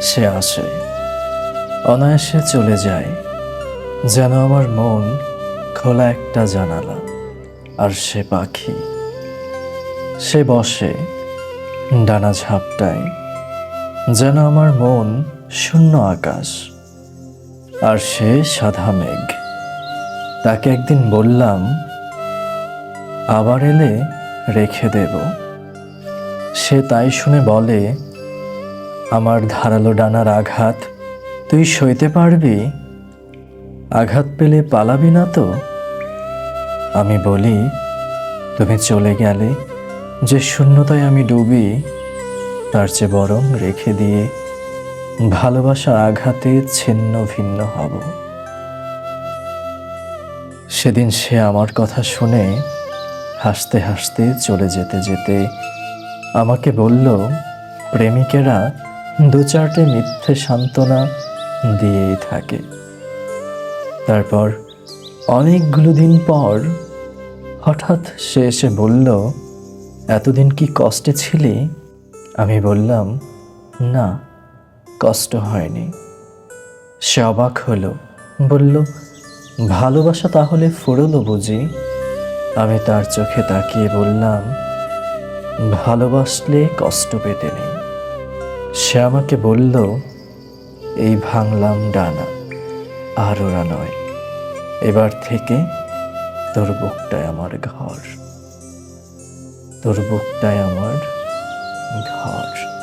সে আসে, অনায়াসে চলে যায়, যেন আমার মন খোলা একটা জানালা, আর সে পাখি। সে বসে ডানা ঝাপটায়, যেন আমার মন শূন্য আকাশ, আর সে সাদা মেঘ। তাকে একদিন বললাম, আবার এলে রেখে দেব। সে তাই শুনে বলে আমার ধারালো ডানার আঘাত। তুই সইতে পারবি? আঘাত পেলে পালাবি না তো? আমি বলি, তুমি চলে গেলে যে শূন্যতায় আমি ডুবি, তার চেয়ে বরং রেখে দিয়ে ভালোবাসার আঘাতে ছিন্ন ভিন্ন হব। সেদিন সে আমার কথা শুনে হাসতে হাসতে চলে যেতে যেতে আমাকে বলল, প্রেমিকেরা দু চারটে মিথ্যে সান্ত্বনা দিয়েই থাকে। তারপর অনেকগুলো দিন পর হঠাৎ সে এসে বলল, এতদিন কি কষ্টে ছিলি? আমি বললাম, না, কষ্ট হয়নি। সে অবাক হলো, বলল, ভালোবাসা তাহলে ফুরলো বুঝি? আমি তার চোখে তাকিয়ে বললাম, ভালোবাসলে কষ্ট পেতে নেই। সে আমাকে বলল, এই ভাঙলাম ডানা, আর ওরা নয়। এবার থেকে তোর বুকটাই আমার ঘর। তোর বুকটাই আমার ঘর।